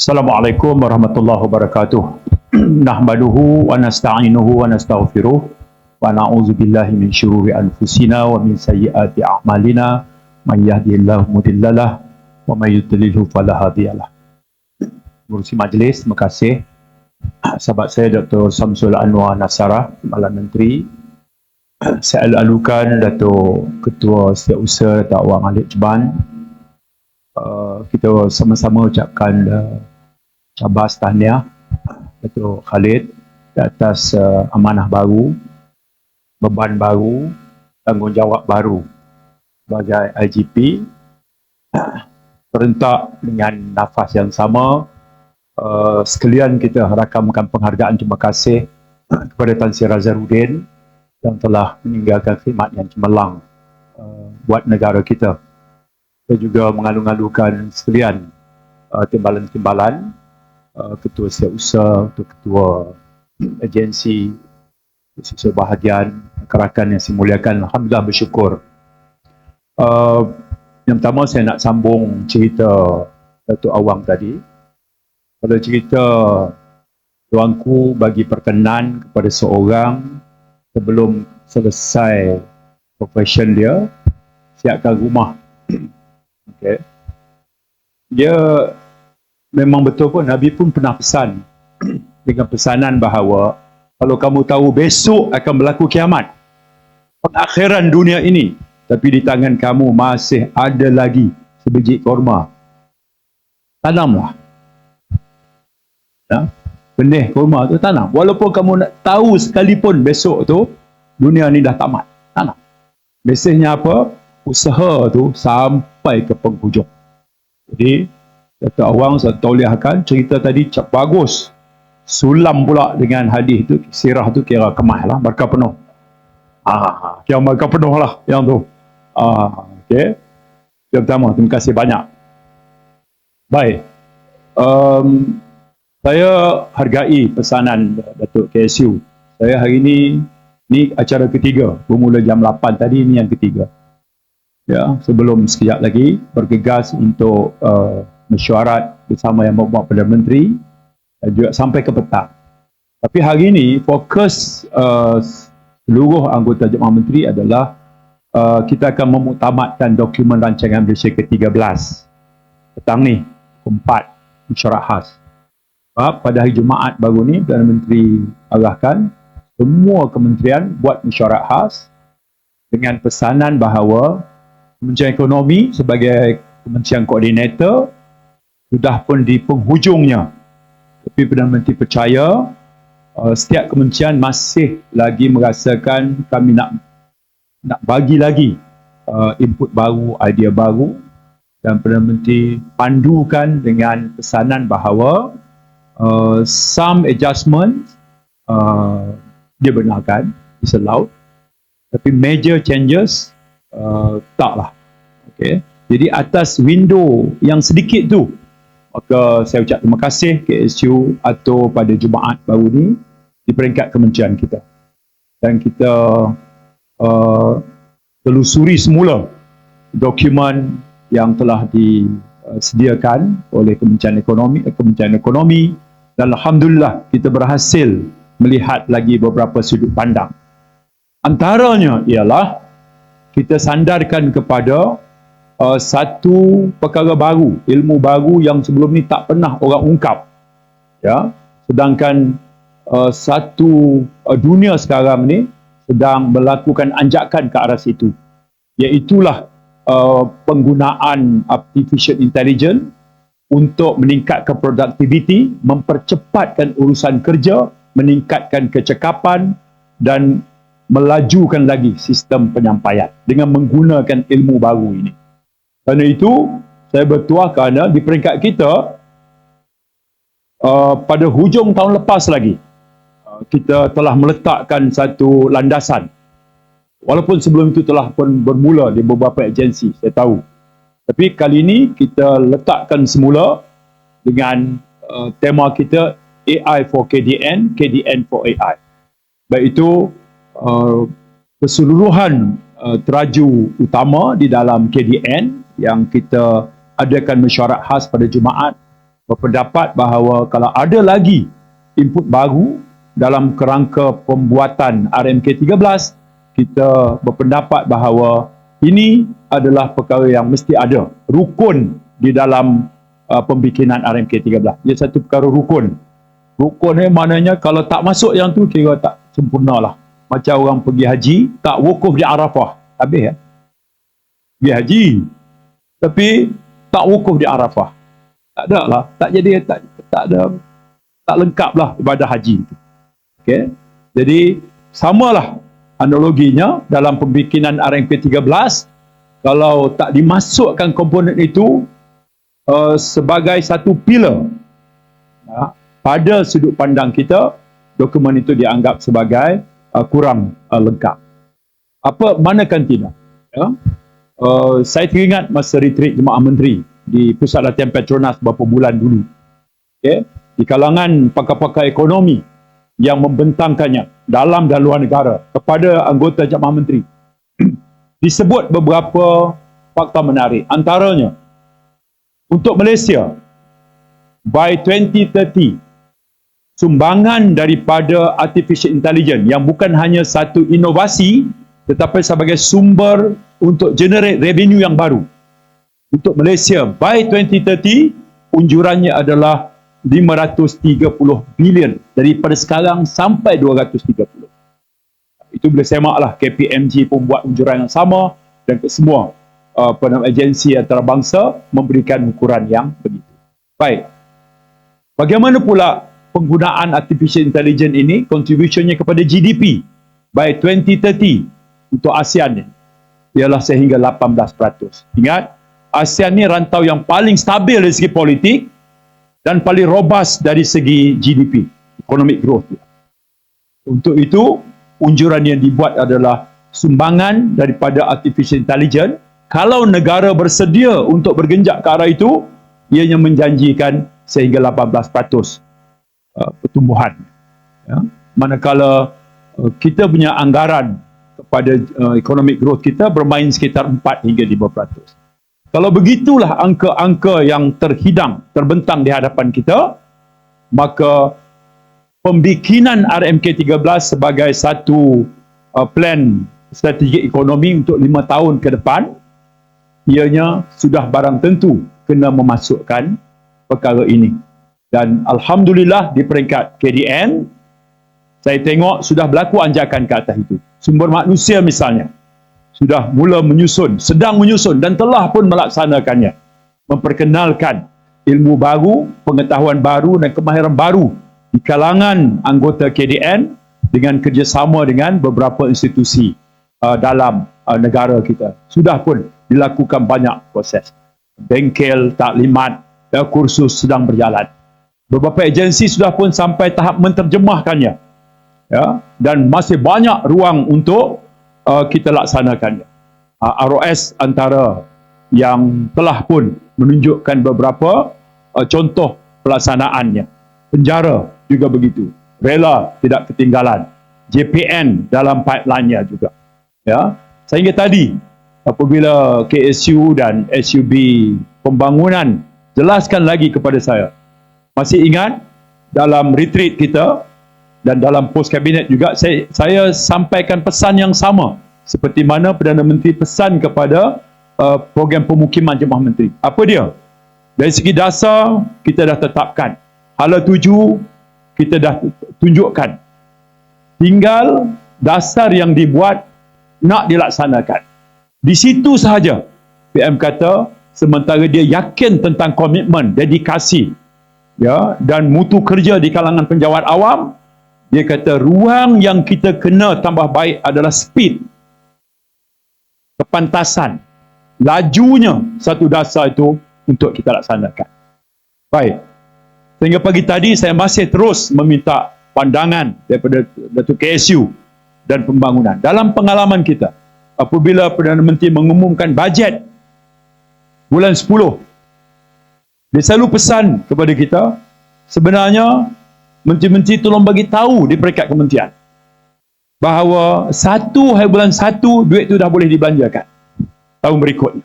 Assalamualaikum warahmatullahi wabarakatuh. Nahmaduhu wa nasta'inuhu wa nastaghfiruh wa na'udzu billahi min syururi anfusina wa min sayyiati a'malina may yahdihillahu mudhillalah wa may yudlilhu fala hadiyalah. Pengurusi majlis, terima kasih. Sahabat saya Dr. Samsul Anwar Nasara, Kepala Menteri. Saya alu-alukan Dato' Ketua Setiausaha Dato' Awang Alik Jeban. Uh, kita sama-sama ucapkan uh, cabar tahniah Dato' Khalid atas uh, amanah baru, beban baru, tanggungjawab baru sebagai IGP. Perentak dengan nafas yang sama, uh, sekalian kita rakamkan penghargaan terima kasih kepada Tan Sri Razarudin yang telah meninggalkan khidmat yang cemerlang uh, buat negara kita. Kita juga mengalu-alukan sekalian uh, timbalan-timbalan uh, ketua setiausaha, untuk ketua agensi, sisa bahagian, kerakan yang simuliakan. Alhamdulillah bersyukur. Uh, yang pertama saya nak sambung cerita Datuk Awang tadi. Pada cerita tuanku bagi perkenan kepada seorang sebelum selesai profession dia, siapkan rumah. okay. Dia memang betul pun Nabi pun pernah pesan dengan pesanan bahawa kalau kamu tahu besok akan berlaku kiamat, pengakhiran dunia ini, tapi di tangan kamu masih ada lagi sebiji korma. Tanamlah. Ya? Benih korma tu tanam. Walaupun kamu nak tahu sekalipun besok tu dunia ni dah tamat. Tanam. Mesejnya apa? Usaha tu sampai ke penghujung. Jadi, Kata Awang saya tauliahkan cerita tadi cap bagus. Sulam pula dengan hadis tu, sirah tu kira kemah lah, berkah penuh. Ah, kira berkah penuh lah yang tu. Ah, okay. Yang pertama, terima kasih banyak. Baik. Um, saya hargai pesanan Datuk KSU. Saya hari ini, ni acara ketiga. Bermula jam 8 tadi, ni yang ketiga. Ya, sebelum sekejap lagi bergegas untuk uh, mesyuarat bersama yang membuat Perdana Menteri dan juga sampai ke petang. Tapi hari ini fokus uh, seluruh anggota Jemaah Menteri adalah uh, kita akan memutamatkan dokumen rancangan Malaysia ke-13 petang ni, keempat, mesyuarat khas. Sebab pada hari Jumaat baru ni, Perdana Menteri arahkan semua kementerian buat mesyuarat khas dengan pesanan bahawa Kementerian Ekonomi sebagai Kementerian Koordinator sudah pun di penghujungnya. Tapi Perdana Menteri percaya uh, setiap kementerian masih lagi merasakan kami nak nak bagi lagi uh, input baru, idea baru dan Perdana Menteri pandukan dengan pesanan bahawa uh, some adjustment uh, dia benarkan, is allowed tapi major changes uh, taklah. Okay. Jadi atas window yang sedikit tu, maka saya ucap terima kasih KSU atau pada Jumaat baru ni di peringkat kementerian kita. Dan kita uh, telusuri semula dokumen yang telah disediakan oleh Kementerian Ekonomi, Kementerian Ekonomi dan Alhamdulillah kita berhasil melihat lagi beberapa sudut pandang. Antaranya ialah kita sandarkan kepada uh, satu perkara baru, ilmu baru yang sebelum ni tak pernah orang ungkap. Ya. Sedangkan uh, satu uh, dunia sekarang ni sedang melakukan anjakan ke arah situ. Iaitulah uh, penggunaan artificial intelligence untuk meningkatkan produktiviti, mempercepatkan urusan kerja, meningkatkan kecekapan dan melajukan lagi sistem penyampaian dengan menggunakan ilmu baru ini. Kerana itu, saya bertuah kerana di peringkat kita, uh, pada hujung tahun lepas lagi, uh, kita telah meletakkan satu landasan. Walaupun sebelum itu telah pun bermula di beberapa agensi, saya tahu. Tapi kali ini kita letakkan semula dengan uh, tema kita AI for KDN, KDN for AI. Baik itu Uh, keseluruhan uh, teraju utama di dalam KDN yang kita adakan mesyuarat khas pada Jumaat berpendapat bahawa kalau ada lagi input baru dalam kerangka pembuatan RMK 13 kita berpendapat bahawa ini adalah perkara yang mesti ada rukun di dalam uh, pembikinan RMK 13 ia satu perkara rukun. Rukun ni maknanya kalau tak masuk yang tu kira tak sempurna lah. Macam orang pergi haji tak wukuf di Arafah. Habis ya? Pergi haji tapi tak wukuf di Arafah. Tak ada lah. Tak jadi tak tak ada tak lengkap lah ibadah haji itu. Okay? jadi samalah analoginya dalam pembikinan RMP 13 kalau tak dimasukkan komponen itu uh, sebagai satu pilar ya, pada sudut pandang kita dokumen itu dianggap sebagai uh, kurang uh, lengkap. Apa manakan tidak? Ya? Uh, saya teringat masa retreat jemaah menteri di pusat latihan Petronas beberapa bulan dulu. Okay. Di kalangan pakar-pakar ekonomi yang membentangkannya dalam dan luar negara kepada anggota jemaah menteri. Disebut beberapa fakta menarik. Antaranya, untuk Malaysia, by 2030, sumbangan daripada artificial intelligence yang bukan hanya satu inovasi tetapi sebagai sumber untuk generate revenue yang baru. Untuk Malaysia by 2030 unjurannya adalah 530 bilion daripada sekarang sampai 230 itu boleh semak lah KPMG pun buat unjuran yang sama dan semua uh, agensi antarabangsa memberikan ukuran yang begitu. Baik. Bagaimana pula penggunaan artificial intelligence ini contributionnya kepada GDP by 2030 untuk ASEAN ni ialah sehingga 18%. Ingat, ASEAN ni rantau yang paling stabil dari segi politik dan paling robust dari segi GDP, economic growth. Untuk itu, unjuran yang dibuat adalah sumbangan daripada artificial intelligence. Kalau negara bersedia untuk bergenjak ke arah itu, ianya menjanjikan sehingga 18% uh, pertumbuhan. Ya. Manakala uh, kita punya anggaran kepada uh, economic growth kita bermain sekitar 4 hingga 5%. Kalau begitulah angka-angka yang terhidang, terbentang di hadapan kita, maka pembikinan RMK 13 sebagai satu uh, plan strategi ekonomi untuk lima tahun ke depan, ianya sudah barang tentu kena memasukkan perkara ini. Dan Alhamdulillah di peringkat KDN, saya tengok sudah berlaku anjakan ke atas itu. Sumber manusia misalnya, sudah mula menyusun, sedang menyusun dan telah pun melaksanakannya. Memperkenalkan ilmu baru, pengetahuan baru dan kemahiran baru di kalangan anggota KDN dengan kerjasama dengan beberapa institusi uh, dalam uh, negara kita. Sudah pun dilakukan banyak proses. Bengkel, taklimat, kursus sedang berjalan. Beberapa agensi sudah pun sampai tahap menterjemahkannya. Ya, dan masih banyak ruang untuk uh, kita laksanakannya. Uh, ROS antara yang telah pun menunjukkan beberapa uh, contoh pelaksanaannya. Penjara juga begitu. Rela tidak ketinggalan. JPN dalam pipeline-nya juga. Ya. Sehingga tadi apabila KSU dan SUB pembangunan jelaskan lagi kepada saya. Masih ingat dalam retreat kita dan dalam pos kabinet juga saya, saya sampaikan pesan yang sama seperti mana Perdana Menteri pesan kepada uh, program pemukiman jemaah menteri. Apa dia? Dari segi dasar kita dah tetapkan. Hala tuju kita dah tunjukkan. Tinggal dasar yang dibuat nak dilaksanakan. Di situ sahaja PM kata sementara dia yakin tentang komitmen, dedikasi ya dan mutu kerja di kalangan penjawat awam dia kata ruang yang kita kena tambah baik adalah speed. Kepantasan. Lajunya satu dasar itu untuk kita laksanakan. Baik. Sehingga pagi tadi saya masih terus meminta pandangan daripada Datuk KSU dan pembangunan. Dalam pengalaman kita, apabila Perdana Menteri mengumumkan bajet bulan 10, dia selalu pesan kepada kita, sebenarnya menteri-menteri tolong bagi tahu di peringkat kementerian bahawa satu hari bulan satu duit tu dah boleh dibelanjakan tahun berikutnya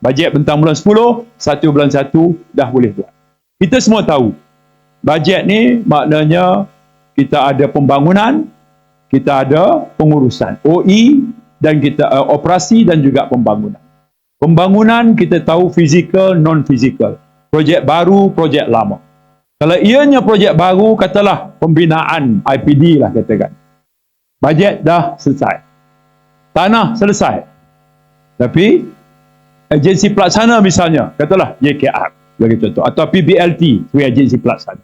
bajet bentang bulan 10 satu bulan satu dah boleh buat Kita semua tahu, bajet ni maknanya kita ada pembangunan, kita ada pengurusan. OE dan kita uh, operasi dan juga pembangunan. Pembangunan kita tahu fizikal, non-fizikal. Projek baru, projek lama. Kalau ianya projek baru, katalah pembinaan IPD lah katakan. Bajet dah selesai. Tanah selesai. Tapi agensi pelaksana misalnya, katalah JKR bagi contoh atau PBLT sebagai agensi pelaksana.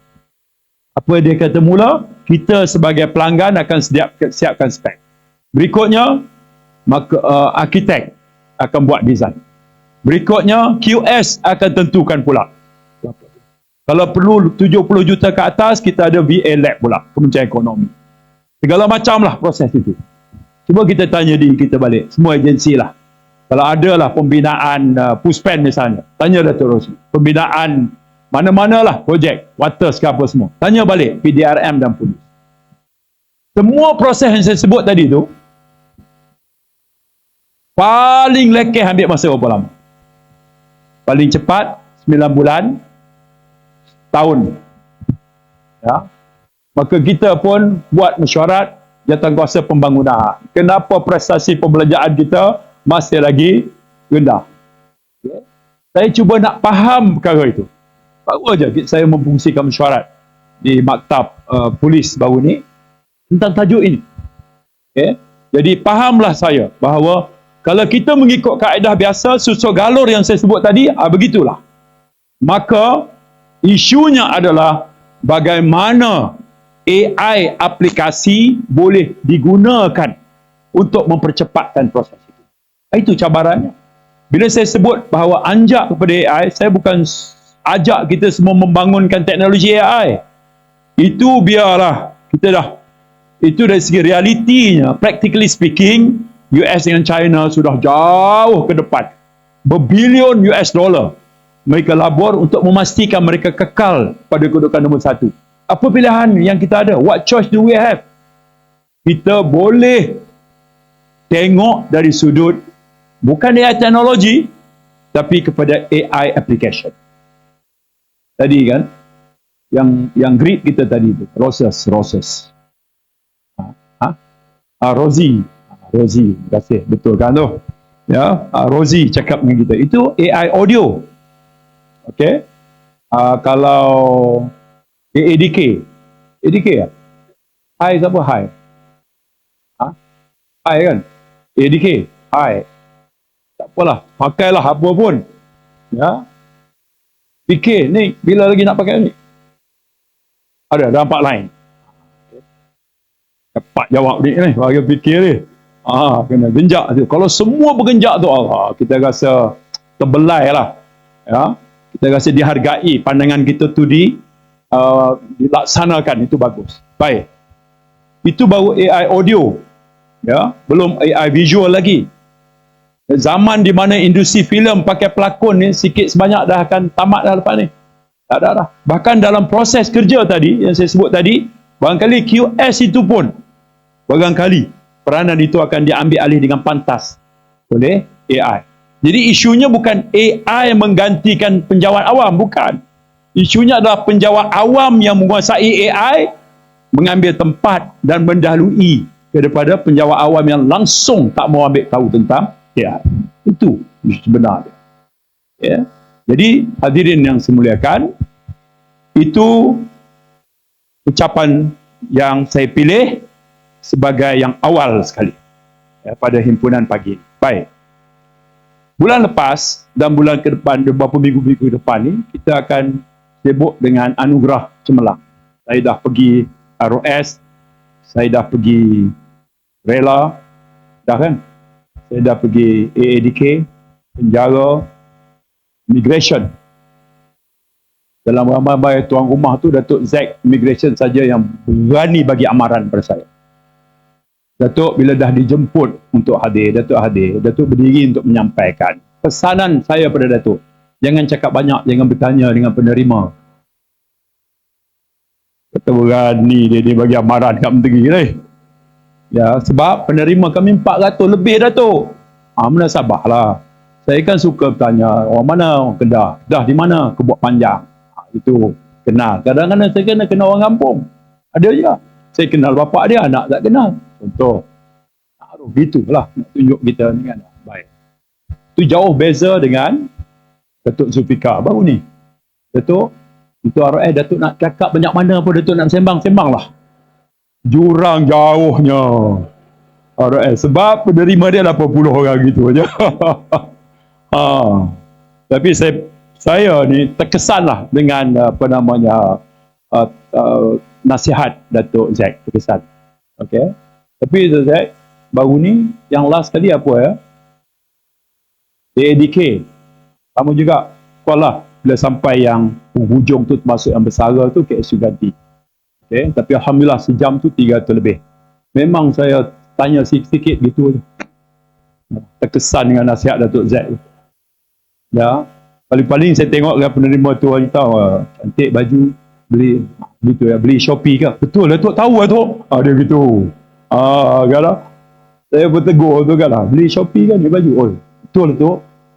Apa dia kata mula? Kita sebagai pelanggan akan siap, siapkan spek. Berikutnya, maka uh, arkitek akan buat design. Berikutnya, QS akan tentukan pula. Kalau perlu 70 juta ke atas, kita ada VA Lab pula, Kementerian Ekonomi. Segala macam lah proses itu. Cuba kita tanya diri kita balik, semua agensi lah. Kalau ada lah pembinaan uh, Puspen misalnya, tanya Dato' Rosli. Pembinaan mana-mana lah projek, water ke apa semua. Tanya balik PDRM dan polis. Semua proses yang saya sebut tadi tu, paling lekeh ambil masa berapa lama? Paling cepat, 9 bulan, tahun. Ya. Maka kita pun buat mesyuarat jatuhkuasa pembangunan. Kenapa prestasi pembelanjaan kita masih lagi rendah. Okay. Saya cuba nak faham perkara itu. Baru saja saya memfungsikan mesyuarat di maktab uh, polis baru ni tentang tajuk ini. Okay. Jadi fahamlah saya bahawa kalau kita mengikut kaedah biasa susuk galur yang saya sebut tadi, ah, begitulah. Maka isunya adalah bagaimana AI aplikasi boleh digunakan untuk mempercepatkan proses. Itu cabarannya. Bila saya sebut bahawa anjak kepada AI, saya bukan ajak kita semua membangunkan teknologi AI. Itu biarlah kita dah itu dari segi realitinya, practically speaking, US dengan China sudah jauh ke depan. Berbilion US dollar mereka labur untuk memastikan mereka kekal pada kedudukan nombor satu. Apa pilihan yang kita ada? What choice do we have? Kita boleh tengok dari sudut bukan AI teknologi tapi kepada AI application. Tadi kan yang yang great kita tadi itu Roses Roses. Ha? ha? Ah, Rosie. Terima kasih. Betul kan tu? Ya, ah, Rosie cakap dengan kita. Itu AI audio. Okey. Ah, kalau ADK. ADK ya? Hai siapa? Hai. Ha? Hai kan? ADK. Hai tak apalah, pakailah apa pun. Ya. Fikir ni bila lagi nak pakai ni? Ada dampak lain. Cepat jawab ni ni, bagi fikir ni. Ah, kena genjak tu. Kalau semua bergenjak tu Allah, kita rasa terbelai lah. Ya. Kita rasa dihargai pandangan kita tu di uh, dilaksanakan itu bagus. Baik. Itu baru AI audio. Ya, belum AI visual lagi zaman di mana industri filem pakai pelakon ni sikit sebanyak dah akan tamat dah lepas ni. Tak ada dah. Bahkan dalam proses kerja tadi yang saya sebut tadi, barangkali QS itu pun barangkali peranan itu akan diambil alih dengan pantas oleh AI. Jadi isunya bukan AI menggantikan penjawat awam, bukan. Isunya adalah penjawat awam yang menguasai AI mengambil tempat dan mendahului daripada penjawat awam yang langsung tak mau ambil tahu tentang Ya, itu sebenarnya. Ya. Jadi hadirin yang semuliakan, itu ucapan yang saya pilih sebagai yang awal sekali ya, pada himpunan pagi ini. Baik. Bulan lepas dan bulan ke depan, beberapa minggu-minggu depan ni, kita akan sibuk dengan anugerah cemerlang. Saya dah pergi ROS, saya dah pergi Rela, dah kan? saya dah pergi AADK, penjara, immigration. Dalam ramai-ramai tuan rumah tu, Datuk Zack Immigration saja yang berani bagi amaran pada saya. Datuk bila dah dijemput untuk hadir, Datuk hadir, Datuk berdiri untuk menyampaikan pesanan saya pada Datuk. Jangan cakap banyak, jangan bertanya dengan penerima. Kata berani dia, dia bagi amaran kat menteri ni. Ya, sebab penerima kami 400 lebih dah tu. Ah, mana sabarlah. Saya kan suka bertanya, orang mana orang Kedah? Kedah di mana? Kebuat panjang. Ha, Itu kenal. Kadang-kadang saya kena kenal orang kampung. Ada je. Saya kenal bapak dia, anak tak kenal. Contoh. Taruh gitulah nak tunjuk kita ni kan. Baik. Itu jauh beza dengan Datuk Zulfikar baru ni. Datuk, itu RS Datuk nak cakap banyak mana pun Datuk nak sembang-sembang lah. Jurang jauhnya. RS. Sebab penerima dia 80 orang gitu aja. ha. Tapi saya saya ni terkesan lah dengan apa namanya uh, uh, nasihat Datuk Zack terkesan. Okay. Tapi Zack baru ni yang last kali apa ya? ADK sama juga sekolah bila sampai yang hujung tu termasuk yang bersara tu KSU ganti. Okay. Tapi Alhamdulillah sejam tu 300 lebih. Memang saya tanya sikit-sikit gitu. Terkesan dengan nasihat Datuk Z tu. Ya. Paling-paling saya tengok kan penerima tu orang tahu cantik baju beli gitu ya beli Shopee ke betul tu tahu tu ah dia gitu ah kan lah. saya bertegur tu kan beli Shopee kan ni baju. Oh betul tu.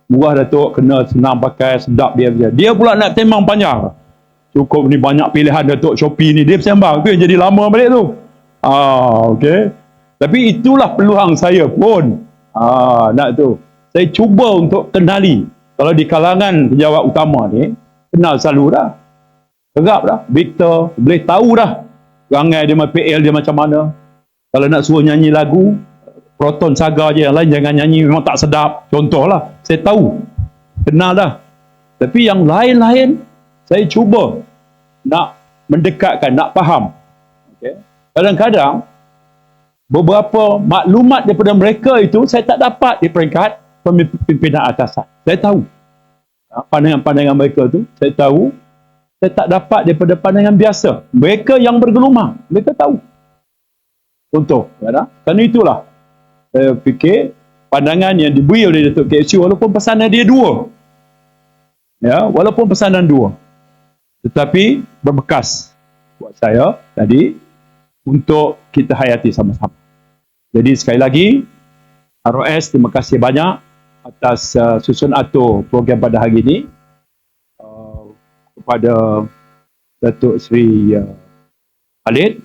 Murah Datuk kena senang pakai sedap dia dia dia pula nak temang panjang. Cukup ni banyak pilihan Datuk Shopee ni. Dia sembang tu yang jadi lama balik tu. Ah okey. Tapi itulah peluang saya pun. Ah nak tu. Saya cuba untuk kenali. Kalau di kalangan penjawat utama ni kenal selalu dah. Tegap dah. Victor boleh tahu dah. Rangai dia PL dia macam mana kalau nak suruh nyanyi lagu Proton Saga je yang lain jangan nyanyi memang tak sedap. Contohlah saya tahu kenal dah. Tapi yang lain-lain saya cuba nak mendekatkan nak faham. Okay. kadang-kadang beberapa maklumat daripada mereka itu saya tak dapat di peringkat pimpinan atasan. Saya tahu. Pandangan-pandangan mereka tu saya tahu. Saya tak dapat daripada pandangan biasa. Mereka yang bergelumang mereka tahu contoh ya, kerana itulah saya fikir pandangan yang diberi oleh Datuk KSU walaupun pesanan dia dua. Ya walaupun pesanan dua. Tetapi berbekas buat saya tadi untuk kita hayati sama-sama. Jadi sekali lagi ROS terima kasih banyak atas uh, susun atur program pada hari ini uh, kepada Datuk Seri uh, Khalid.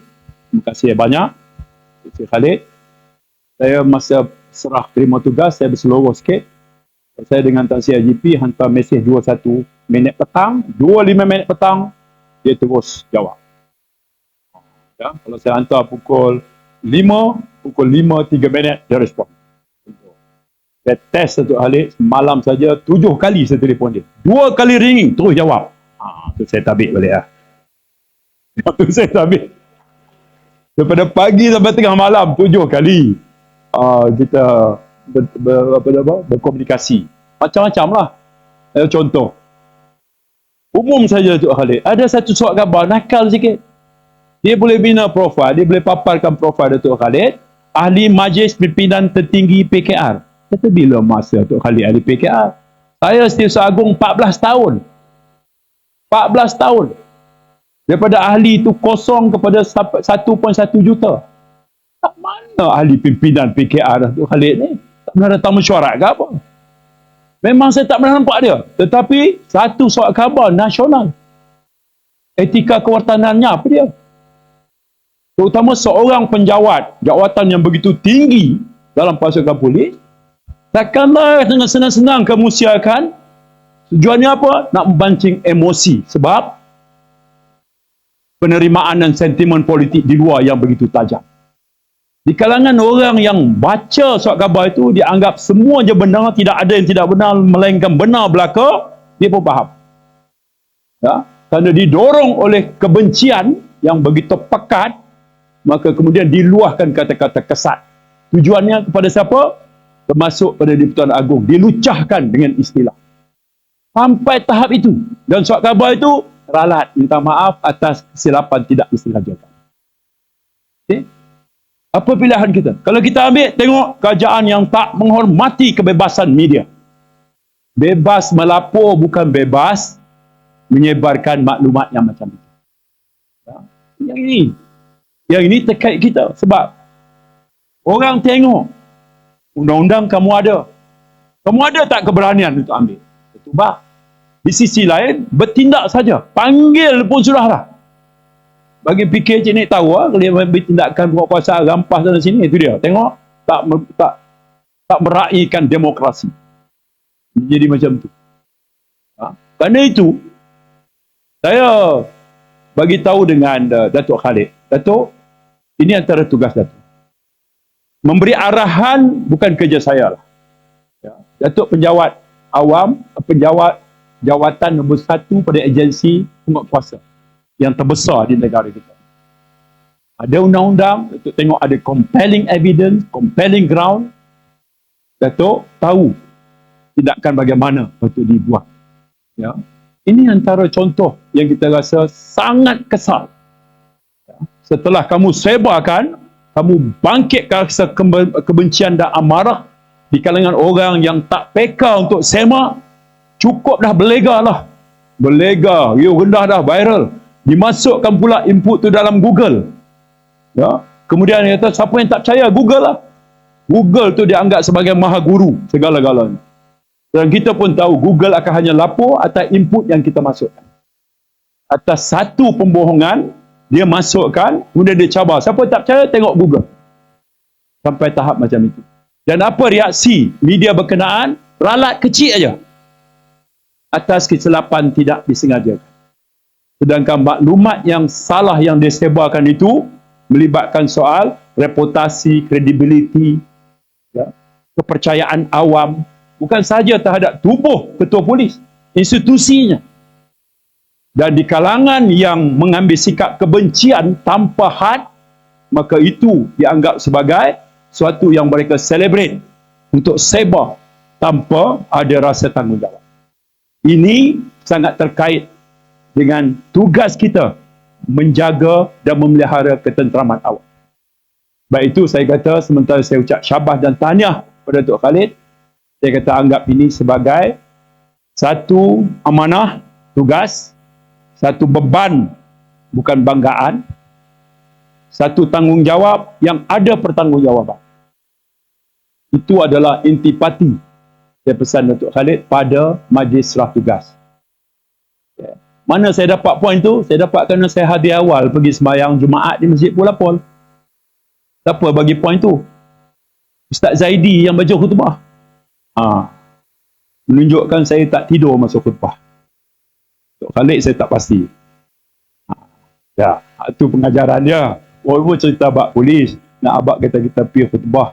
Terima kasih banyak Seri Khalid. Saya masa serah terima tugas saya berseluruh sikit. Saya dengan Tan Sri IGP hantar mesej 21 minit petang 25 minit petang dia terus jawab. Ya, kalau saya hantar pukul 5 pukul 5 3 minit dia respon. Saya test Datuk Khalid malam saja tujuh kali saya telefon dia. Dua kali ringing terus jawab. Ha, tu saya tabik balik lah. Tu saya tabik daripada pagi sampai tengah malam tujuh kali uh, kita ber, ber, apa, apa, berkomunikasi. Macam-macam lah. Eh, contoh. Umum saja Tok Khalid. Ada satu surat khabar nakal sikit. Dia boleh bina profil. Dia boleh paparkan profil Datuk Khalid. Ahli Majlis Pimpinan Tertinggi PKR. Kata bila masa Tok Khalid ahli PKR? Saya Setiausaha Agung 14 tahun. 14 tahun. Daripada ahli itu kosong kepada 1.1 juta. Tak mana ahli pimpinan PKR tu Khalid ni? Tak pernah datang mesyuarat ke apa? Memang saya tak pernah nampak dia. Tetapi satu surat khabar nasional. Etika kewartanannya apa dia? Terutama seorang penjawat jawatan yang begitu tinggi dalam pasukan polis takkanlah dengan senang-senang kemusiakan tujuannya apa? Nak membancing emosi sebab penerimaan dan sentimen politik di luar yang begitu tajam. Di kalangan orang yang baca surat khabar itu, dia anggap semua je benar, tidak ada yang tidak benar, melainkan benar belaka, dia pun faham. Ya? Kerana didorong oleh kebencian yang begitu pekat, maka kemudian diluahkan kata-kata kesat. Tujuannya kepada siapa? Termasuk pada Diputan Agung. Dilucahkan dengan istilah. Sampai tahap itu. Dan surat khabar itu, ralat minta maaf atas kesilapan tidak disengajakan. Okay? Apa pilihan kita? Kalau kita ambil, tengok kerajaan yang tak menghormati kebebasan media. Bebas melapor bukan bebas menyebarkan maklumat yang macam itu. Ya? Yang ini. Yang ini terkait kita. Sebab orang tengok undang-undang kamu ada. Kamu ada tak keberanian untuk ambil? Itu bah. Di sisi lain, bertindak saja. Panggil pun sudah lah. Bagi fikir Cik Nik tahu lah, dia bertindakkan buat kuasa rampas sana sini, itu dia. Tengok, tak tak tak meraihkan demokrasi. Jadi macam tu. Ha? Kerana itu, saya bagi tahu dengan uh, Datuk Khalid. Datuk, ini antara tugas Datuk. Memberi arahan bukan kerja saya lah. Ya. Datuk penjawat awam, penjawat jawatan nombor satu pada agensi penguatkuasa yang terbesar di negara kita. Ada undang-undang, Datuk tengok ada compelling evidence, compelling ground. Datuk tahu tindakan bagaimana untuk dibuat. Ya. Ini antara contoh yang kita rasa sangat kesal. Ya. Setelah kamu sebarkan, kamu bangkit rasa kebencian dan amarah di kalangan orang yang tak peka untuk semak, cukup dah berlega lah. Berlega, view rendah dah viral. Dimasukkan pula input tu dalam Google. Ya. Kemudian dia kata, siapa yang tak percaya, Google lah. Google tu dianggap sebagai maha guru segala-galanya. Dan kita pun tahu Google akan hanya lapor atas input yang kita masukkan. Atas satu pembohongan, dia masukkan, kemudian dia cabar. Siapa tak percaya, tengok Google. Sampai tahap macam itu. Dan apa reaksi media berkenaan? Ralat kecil aja atas kesilapan tidak disengaja. Sedangkan maklumat yang salah yang disebarkan itu melibatkan soal reputasi, kredibiliti, ya, kepercayaan awam, bukan sahaja terhadap tubuh ketua polis, institusinya. Dan di kalangan yang mengambil sikap kebencian tanpa had, maka itu dianggap sebagai suatu yang mereka celebrate untuk sebar tanpa ada rasa tanggungjawab. Ini sangat terkait dengan tugas kita menjaga dan memelihara ketenteraman awam. Baik itu saya kata sementara saya ucap syabas dan tahniah kepada Tok Khalid, saya kata anggap ini sebagai satu amanah, tugas, satu beban, bukan banggaan, satu tanggungjawab yang ada pertanggungjawaban. Itu adalah intipati saya pesan Datuk Khalid pada majlis serah tugas. Ya. Mana saya dapat poin tu? Saya dapat kerana saya hadir awal pergi sembahyang Jumaat di Masjid Pulapol. Siapa bagi poin tu? Ustaz Zaidi yang baca khutbah. Ha. Menunjukkan saya tak tidur masa khutbah. Datuk Khalid saya tak pasti. Ha. Ya, itu pengajaran dia. Walaupun cerita abak polis, nak abak kata kita pergi khutbah.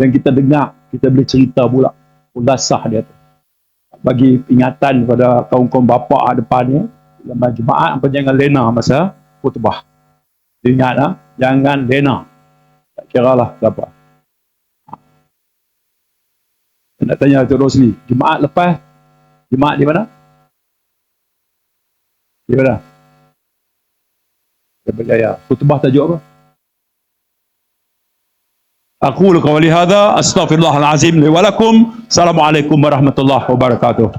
Dan kita dengar, kita boleh cerita pula ulasah dia tu. Bagi ingatan kepada kaum-kaum bapa depannya, dalam Jumaat apa jangan lena masa khutbah. Ingatlah, jangan lena. Tak kira lah siapa. Nak tanya Tok Rosli, Jumaat lepas, Jumaat di mana? Di mana? Dia berjaya. Khutbah tajuk apa? أقول قولي هذا أستغفر الله العظيم لي ولكم السلام عليكم ورحمة الله وبركاته